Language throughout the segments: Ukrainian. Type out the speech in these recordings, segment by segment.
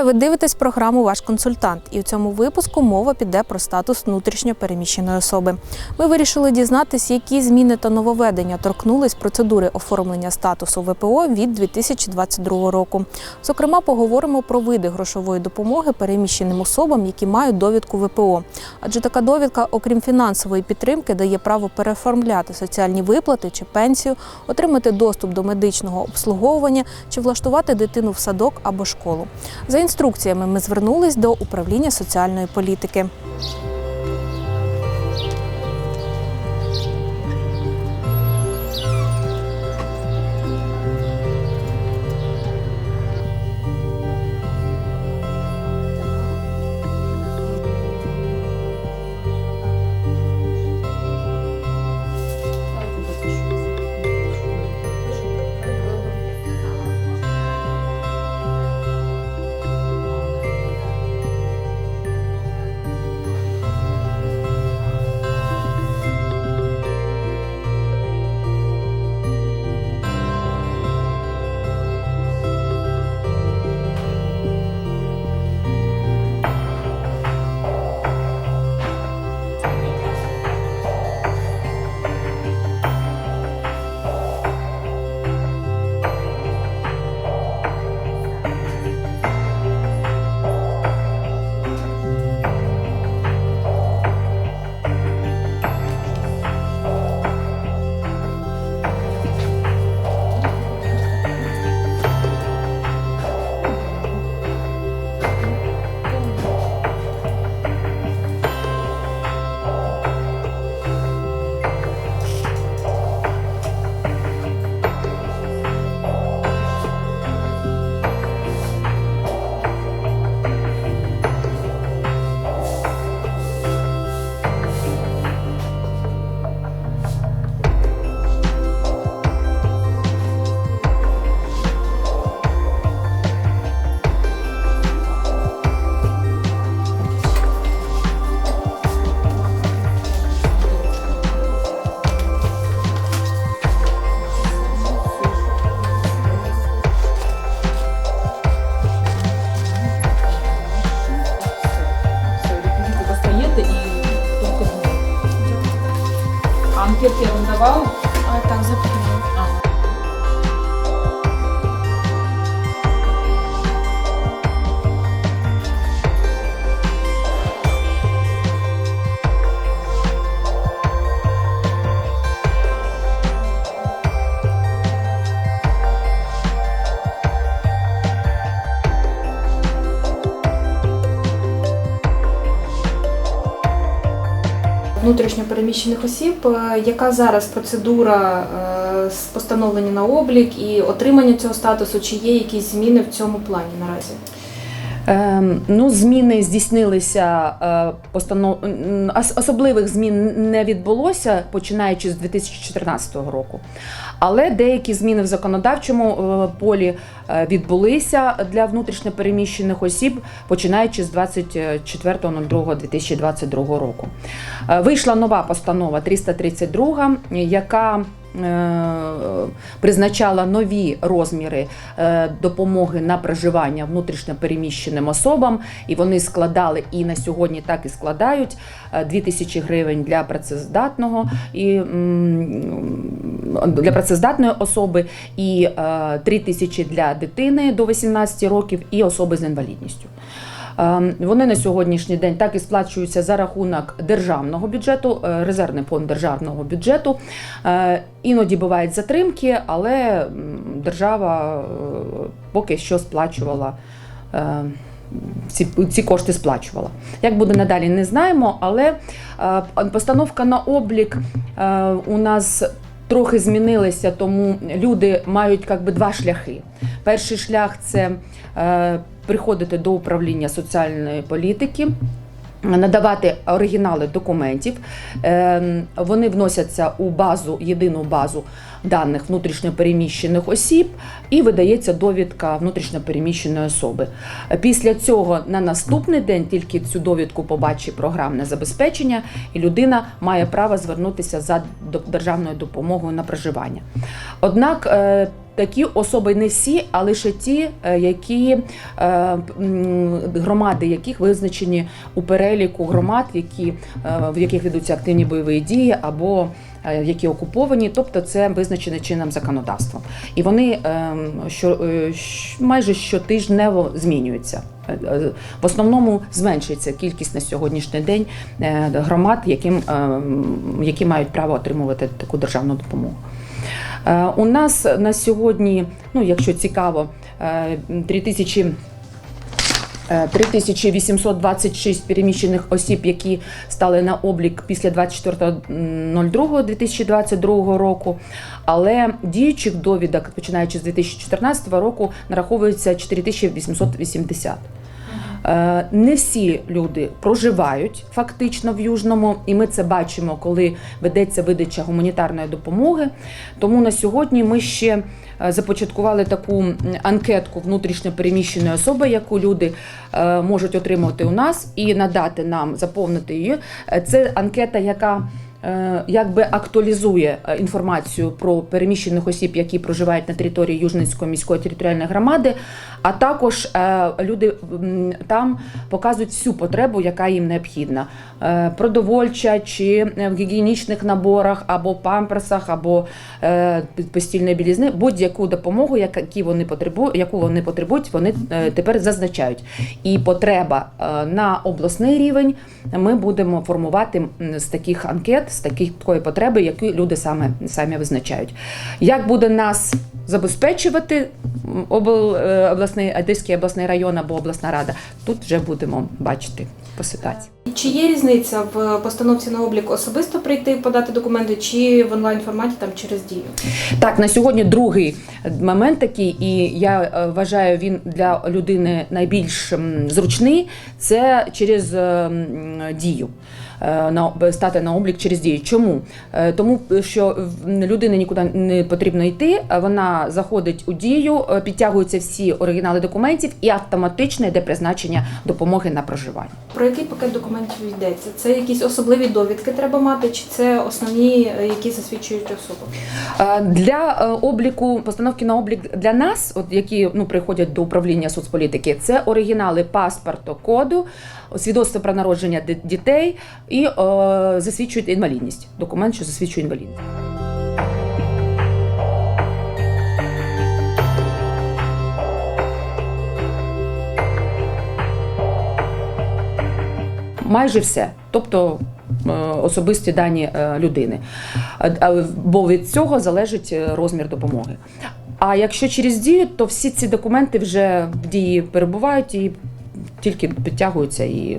Вітаю! Ви дивитесь програму Ваш консультант. І в цьому випуску мова піде про статус внутрішньо переміщеної особи. Ми вирішили дізнатися, які зміни та нововведення торкнулись процедури оформлення статусу ВПО від 2022 року. Зокрема, поговоримо про види грошової допомоги переміщеним особам, які мають довідку ВПО. Адже така довідка, окрім фінансової підтримки, дає право переоформляти соціальні виплати чи пенсію, отримати доступ до медичного обслуговування чи влаштувати дитину в садок або школу. За інструкціями ми звернулись до управління соціальної політики. Внутрішньо переміщених осіб, е, яка зараз процедура е, з постановлення на облік і отримання цього статусу, чи є якісь зміни в цьому плані наразі? Ем, Ну, зміни здійснилися е, постанов... особливих змін не відбулося, починаючи з 2014 року. Але деякі зміни в законодавчому е, полі е, відбулися для внутрішньопереміщених осіб, починаючи з 24.02.2022 року. Вийшла нова постанова 332, яка призначала нові розміри е, допомоги на проживання внутрішньопереміщеним особам, і вони складали і на сьогодні так і складають е, 2 тисячі гривень для працездатного і для працездатної особи, і 3 тисячі для дитини до 18 років і особи з інвалідністю. Ем, Вони на сьогоднішній день так і сплачуються за рахунок державного бюджету, е, резервний фонд державного бюджету. Е, Іноді бувають затримки, але держава е, поки що сплачувала. Ці, ці кошти сплачувала. Як буде надалі, не знаємо, але е, постановка на облік е, у нас трохи змінилася, тому люди мають як би, два шляхи. Перший шлях це е, приходити до управління соціальної політики. Надавати оригінали документів, Е, вони вносяться у базу, єдину базу даних внутрішньопереміщених осіб, і видається довідка внутрішньопереміщеної особи. Після цього на наступний день тільки цю довідку побачить програмне забезпечення, і людина має право звернутися за державною допомогою на проживання. Однак е, такі особи не всі, а лише ті, е, які е, громади, яких визначені у переліку громад, які, е, в яких ведуться активні бойові дії або які окуповані, тобто це визначено чинним законодавством. І вони що, майже щотижнево змінюються. В основному зменшується кількість на сьогоднішній день громад, яким, які мають право отримувати таку державну допомогу. Е, У нас на сьогодні, ну якщо цікаво, е, 3000 е, 3826 переміщених осіб, які стали на облік після 24.02.2022 року. Але діючих довідок, починаючи з 2014 року, нараховується 4880. Е, Не всі люди проживають фактично в Южному, і ми це бачимо, коли ведеться видача гуманітарної допомоги. Тому на сьогодні ми ще е, започаткували таку анкетку внутрішньо переміщеної особи, яку люди е, можуть отримати у нас і надати нам заповнити її. Це анкета, яка якби актуалізує е, інформацію про переміщених осіб, які проживають на території Южницької міської територіальної громади, а також е, люди там показують всю потребу, яка їм необхідна. Е, Продовольча чи е, в гігієнічних наборах, або памперсах, або е, постільної білізни, будь-яку допомогу, які вони потребують, яку вони потребують, вони е, тепер зазначають. І потреба е, на обласний рівень ми будемо формувати з таких анкет, з таких такої потреби, яку люди саме самі визначають. Як буде нас забезпечувати обл, е, обласний Одеський обласний район або обласна рада, тут вже будемо бачити по ситуації. Чи є різниця в постановці на облік особисто прийти подати документи, чи в онлайн форматі там через дію? Так, на сьогодні другий момент такий, і я е, вважаю, він для людини найбільш зручний. Це через е, дію. Е, На стати на облік через дію. Чому? Е, Тому що людині нікуди не потрібно йти. Вона заходить у дію, підтягуються всі оригінали документів і автоматично йде призначення допомоги на проживання. Про який пакет документів йдеться? Це якісь особливі довідки треба мати, чи це основні, е, які засвідчують особу? Е, Для е, обліку постановки на облік для нас, от які ну приходять до управління соцполітики, це оригінали паспорту, коду, свідоцтво про народження дітей і о, засвідчують інвалідність. Документ, що засвідчує інвалідність. Майже все. Тобто е, особисті дані е, людини. А, Бо від цього залежить е, розмір допомоги. А якщо через дію, то всі ці документи вже в дії перебувають і тільки підтягуються і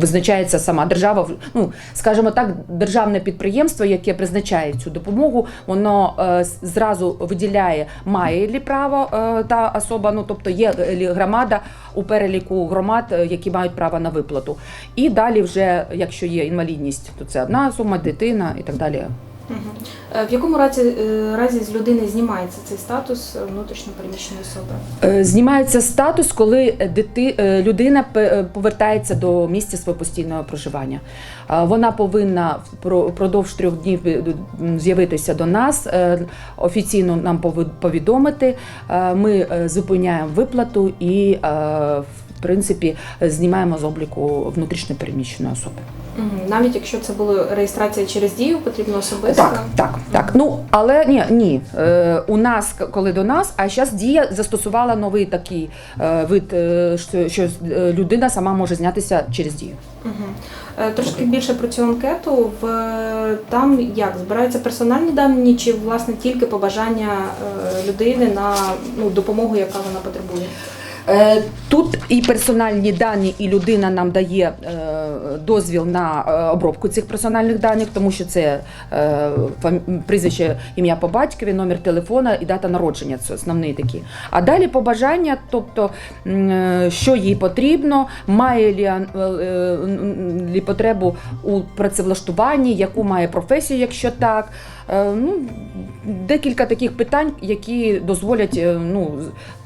визначається сама держава. Ну скажімо так, державне підприємство, яке призначає цю допомогу, воно е, зразу виділяє, має лі право е, та особа, ну тобто є лі громада у переліку громад, е, які мають право на виплату. І далі, вже якщо є інвалідність, то це одна сума, дитина і так далі. Е, В якому разі, е, разі з людини знімається цей статус е, внутрішньо переміщеної особи? Знімається статус, коли дити, людина повертається до місця свого постійного проживання. Вона повинна впродовж трьох днів з'явитися до нас, офіційно нам повідомити. Ми зупиняємо виплату і, в принципі, знімаємо з обліку внутрішньо переміщеної особи. Навіть якщо це була реєстрація через дію, потрібно особисто. Так, так, так. Ну але ні, ні. Е, у нас, коли до нас, а зараз дія застосувала новий такий е, вид, е, що, що е, людина сама може знятися через дію. Е, Трошки більше про цю анкету. В там як збираються персональні дані, чи власне тільки побажання е, людини на ну, допомогу, яка вона потребує? Е, Тут і персональні дані, і людина нам дає е, дозвіл на е, обробку цих персональних даних, тому що це прізвище, ім'я по батькові, номер телефона і дата народження. Це основні такі. А далі побажання, тобто що їй потрібно, має лі потребу у працевлаштуванні, яку має професію, якщо так. Е, Ну, декілька таких питань, які дозволять е, ну,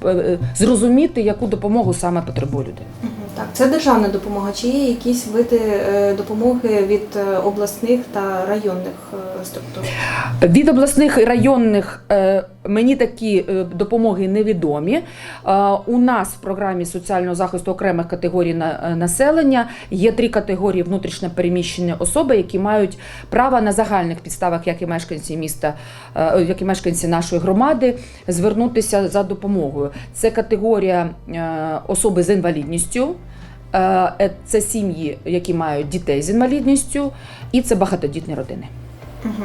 е, зрозуміти, яку допомогу саме потребує людина. Так, це державна допомога. Чи є якісь види допомоги від обласних та районних структур? Від обласних і районних Мені такі е, допомоги невідомі. Е, У нас в програмі соціального захисту окремих категорій е, населення є три категорії внутрішньо переміщені особи, які мають право на загальних підставах, як і мешканці міста, як і мешканці нашої громади, звернутися за допомогою. Це категорія особи з інвалідністю. Це сім'ї, які мають дітей з інвалідністю, і це багатодітні родини. Угу.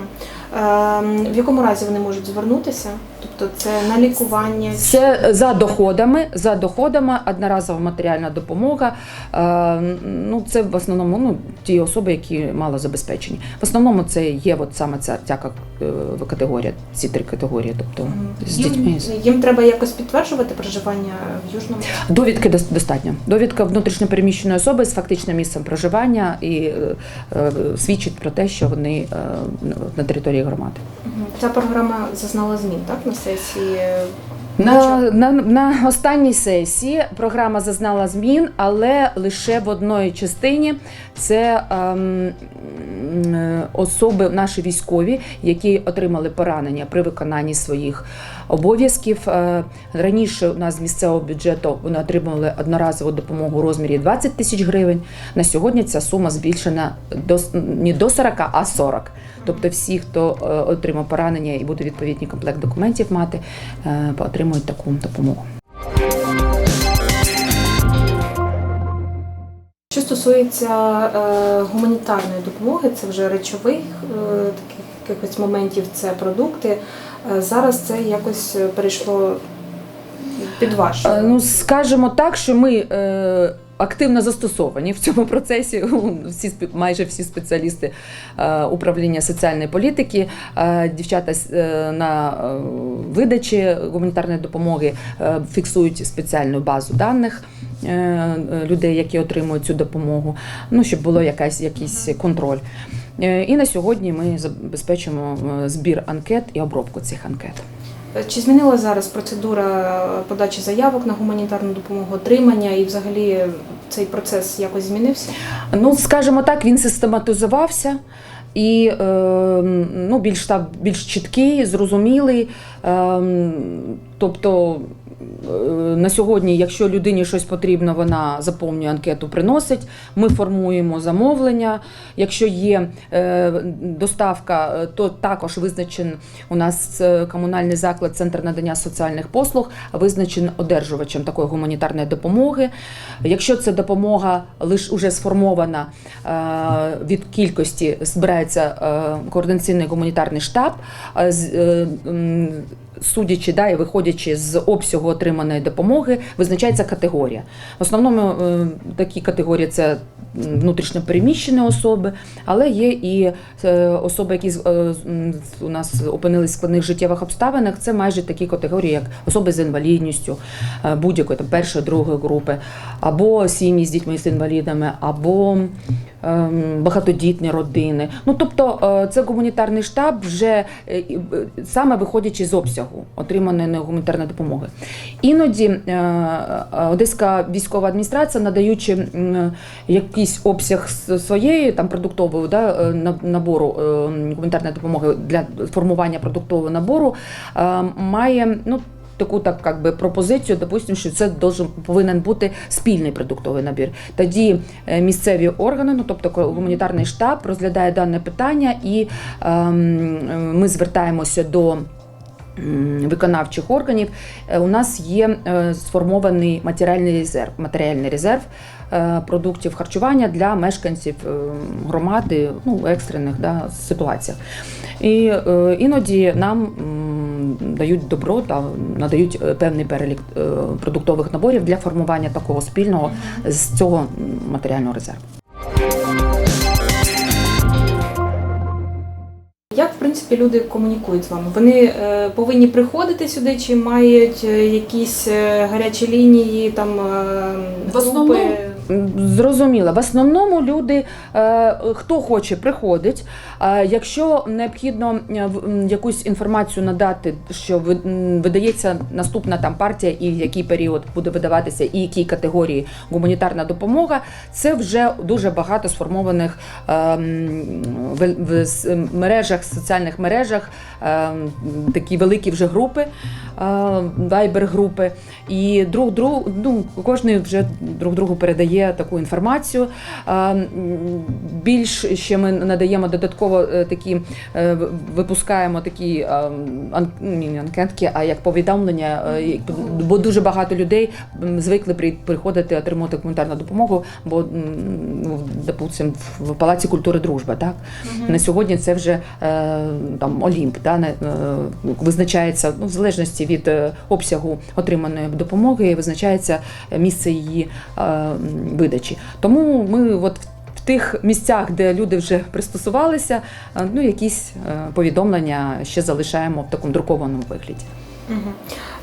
В якому разі вони можуть звернутися? Тобто це на лікування? Це за доходами, за доходами, одноразова матеріальна допомога. Е, Ну, це в основному ну, ті особи, які мало забезпечені. В основному це є от саме ця, ця категорія, ці три категорії. Тобто з дітьми. Їм, їм треба якось підтверджувати проживання в Южному? Довідки достатньо. Довідка внутрішньопереміщеної особи з фактичним місцем проживання і е, е, свідчить про те, що вони е, на території громади. Ця програма зазнала змін, так, на сесії? На, на, на останній сесії програма зазнала змін, але лише в одній частині це ем, особи, наші військові, які отримали поранення при виконанні своїх обов'язків. Е, Раніше у нас з місцевого бюджету вони отримали одноразову допомогу у розмірі 20 тисяч гривень. На сьогодні ця сума збільшена до не до 40, а 40. Тобто всі, хто е, отримав поранення і буде відповідний комплект документів мати, е, отримують таку допомогу. Що стосується е, гуманітарної допомоги, це вже речових е, таких якихось моментів, це продукти. Е, зараз це якось перейшло під ваш. Е, Ну, скажімо так, що ми е, активно застосовані в цьому процесі. Всі майже всі спеціалісти е, управління соціальної політики, е, дівчата е, на видачі гуманітарної допомоги фіксують спеціальну базу даних. Людей, які отримують цю допомогу, ну щоб було якась якийсь контроль. І на сьогодні ми забезпечуємо е, збір анкет і обробку цих анкет. Чи змінила зараз процедура подачі заявок на гуманітарну допомогу, отримання і взагалі цей процес якось змінився? Ну, скажімо так, він систематизувався і е, ну, більш так, більш чіткий, зрозумілий. Е, тобто е, на сьогодні, якщо людині щось потрібно, вона заповнює анкету, приносить. Ми формуємо замовлення. Якщо є е, доставка, е, то також визначен у нас е, комунальний заклад, центр надання соціальних послуг, визначен одержувачем такої гуманітарної допомоги. Якщо це допомога лише уже сформована е, від кількості, збирається е, координаційний гуманітарний штаб, е, е, судячи да, і виходячи з обсягу отриманої допомоги, визначається категорія. В основному е, такі категорії це м, внутрішньо переміщені особи, але є і е, особи, які е, у нас опинились в складних життєвих обставинах. Це майже такі категорії, як особи з інвалідністю, будь-якої там першої, другої групи, або сім'ї з дітьми з інвалідами, або багатодітні родини. Ну тобто е, це гуманітарний штаб вже е, саме виходячи з обсягу отриманої гуманітарної допомоги. Іноді е, Одеська військова адміністрація, надаючи якийсь обсяг своєї там продуктової да, набору гуманітарної допомоги для формування продуктового набору, має ну. Таку так как би пропозицію, допустимо, що це должен повинен бути спільний продуктовий набір. Тоді е, місцеві органи, ну тобто гуманітарний штаб, розглядає дане питання, і ем, е, ми звертаємося до. Виконавчих органів Е, у нас є е, сформований матеріальний резерв, матеріальний резерв е, продуктів харчування для мешканців громади ну, в екстрених да, ситуаціях. І іноді нам дають добро та надають певний перелік продуктових наборів для формування такого спільного з цього матеріального резерву. Принципі люди комунікують з вами? Вони е, повинні приходити сюди, чи мають е, якісь е, гарячі лінії, там В основному- Зрозуміло. В основному люди, е, хто хоче, приходить. Е, Якщо необхідно е, якусь інформацію надати, що видається наступна там партія, і в який період буде видаватися, і якій категорії гуманітарна допомога, це вже дуже багато сформованих в, мережах, соціальних мережах, такі великі вже групи, вайбер-групи. І друг друг, ну, кожен вже друг другу передає таку інформацію. Більш ще ми надаємо додатково е, такі, е, випускаємо такі не анкетки, а як повідомлення, е, бо дуже багато людей звикли приходити отримувати гуманітарну допомогу, бо допустим, в Палаці культури дружба. Так? На сьогодні це вже там Олімп, да, визначається ну, в залежності від обсягу отриманої допомоги, визначається місце її видачі. Тому ми от в тих місцях, де люди вже пристосувалися, е, ну якісь е, повідомлення ще залишаємо в такому друкованому вигляді.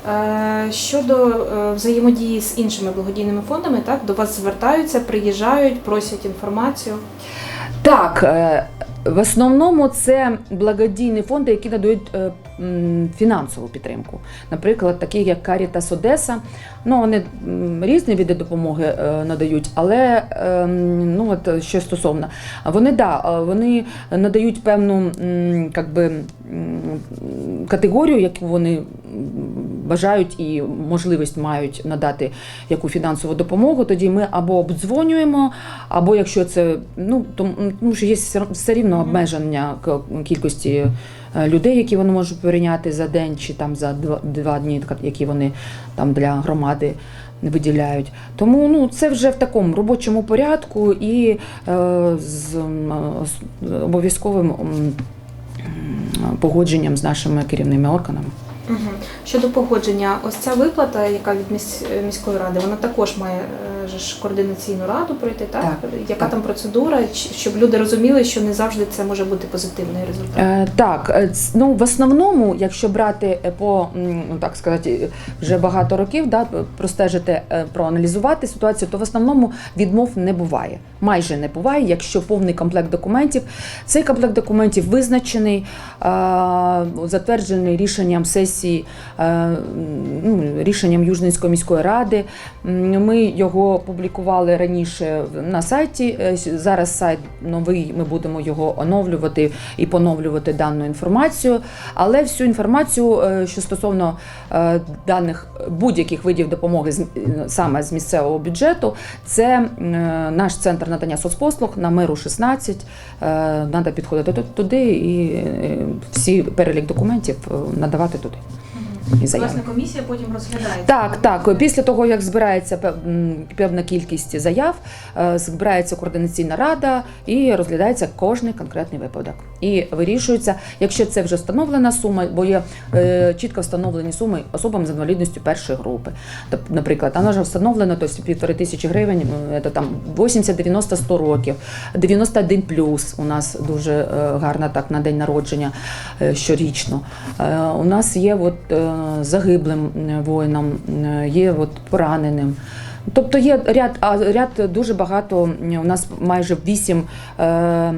Е, Щодо взаємодії з іншими благодійними фондами, так до вас звертаються, приїжджають, просять інформацію. Так, в основному це благодійні фонди, які надають е, фінансову підтримку. Наприклад, такі як Caritas Одеса. Ну, вони різні види допомоги е, надають, але ем, ну, от, що стосовно, вони, да, е, вони надають певну как би, категорію, яку вони бажають і можливість мають надати яку фінансову допомогу, тоді ми або обдзвонюємо, або якщо це ну то тому що є все рівно обмеження кількості е, людей, які вони можуть прийняти за день чи там за два, два дні, які вони там для громади. Виділяють, тому ну це вже в такому робочому порядку і е, з з обов'язковим погодженням з нашими керівними органами. Щодо погодження, ось ця виплата, яка від місь- міської ради, вона також має же ж координаційну раду пройти, так? Так, Яка так. там процедура, щоб люди розуміли, що не завжди це може бути позитивний результат. Е, Так, е, ну в основному, якщо брати е, по ну, так сказати, вже багато років, да, простежити, е, проаналізувати ситуацію, то в основному відмов не буває. Майже не буває, якщо повний комплект документів. Цей комплект документів визначений, е, затверджений рішенням сесії, е, ну, рішенням Южненської міської ради. Ми його публікували раніше на сайті. Е, Зараз сайт новий, ми будемо його оновлювати і поновлювати дану інформацію. Але всю інформацію, е, що стосовно е, даних будь-яких видів допомоги саме з місцевого бюджету, це наш центр надання соцпослуг на миру 16. Треба підходити ту- туди і всі перелік документів надавати туди. І заяви. Власне, комісія потім розглядає. Так, так. Після того, як збирається пев- певна кількість заяв, е, збирається координаційна рада і розглядається кожний конкретний випадок. І вирішується, якщо це вже встановлена сума, бо є е, чітко встановлені суми особам з інвалідністю першої групи. Тоб- Наприклад, вона вже встановлена, тобто півтори тисячі гривень, це там 80, 90, 100 років, 91 плюс у нас дуже е, гарна так на день народження е, щорічно. Е, У нас є от, загиблим е, воїнам, е, є от, пораненим. Тобто є ряд, а ряд дуже багато. У нас майже вісім. Е,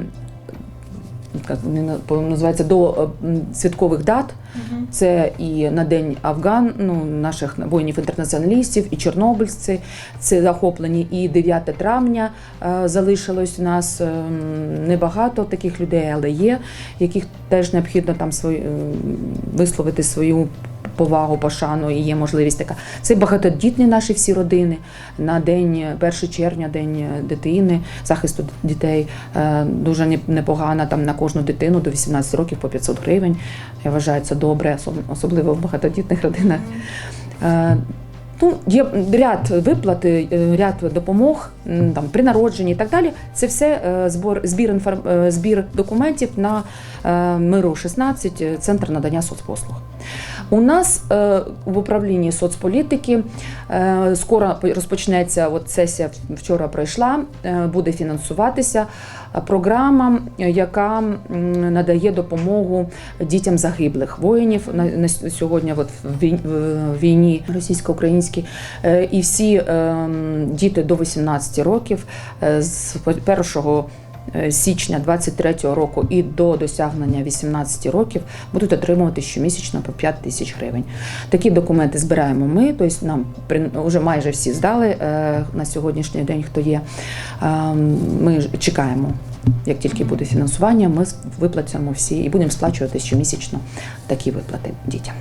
як вони називається до святкових дат. Мгм. Це і на день Афган, ну наших воїнів-інтернаціоналістів, і чорнобильці це захоплені. І 9 травня е, залишилось у нас е, небагато таких людей, але є, яких теж необхідно там свої, е, висловити свою. Повагу, пошану і є можливість така. Це багатодітні наші всі родини. На день е, 1 червня, день е, дитини, захисту дітей. е, Дуже не- непогано там на кожну дитину до 18 років по 500 гривень. Я вважаю, це добре, особ- особливо в багатодітних родинах. Е, Ну, є ряд виплат, е, ряд допомог там, при народженні і так далі. Це все е, збор, збір, інформ, е, збір документів на е, миру 16, е, центр надання соцпослуг. У нас е, в управлінні соцполітики е, скоро розпочнеться от сесія вчора пройшла, е, буде фінансуватися програма, яка надає допомогу дітям загиблих воїнів на, сьогодні. От в війні російсько-українській і всі е, діти до 18 років з 1 е, січня 23 року і до досягнення 18 років будуть отримувати щомісячно по 5 тисяч гривень. Такі документи збираємо ми, тобто нам вже майже всі здали е, на сьогоднішній день, хто є. Е, Ми чекаємо. Як тільки буде фінансування, ми виплатимо всі і будемо сплачувати щомісячно такі виплати дітям.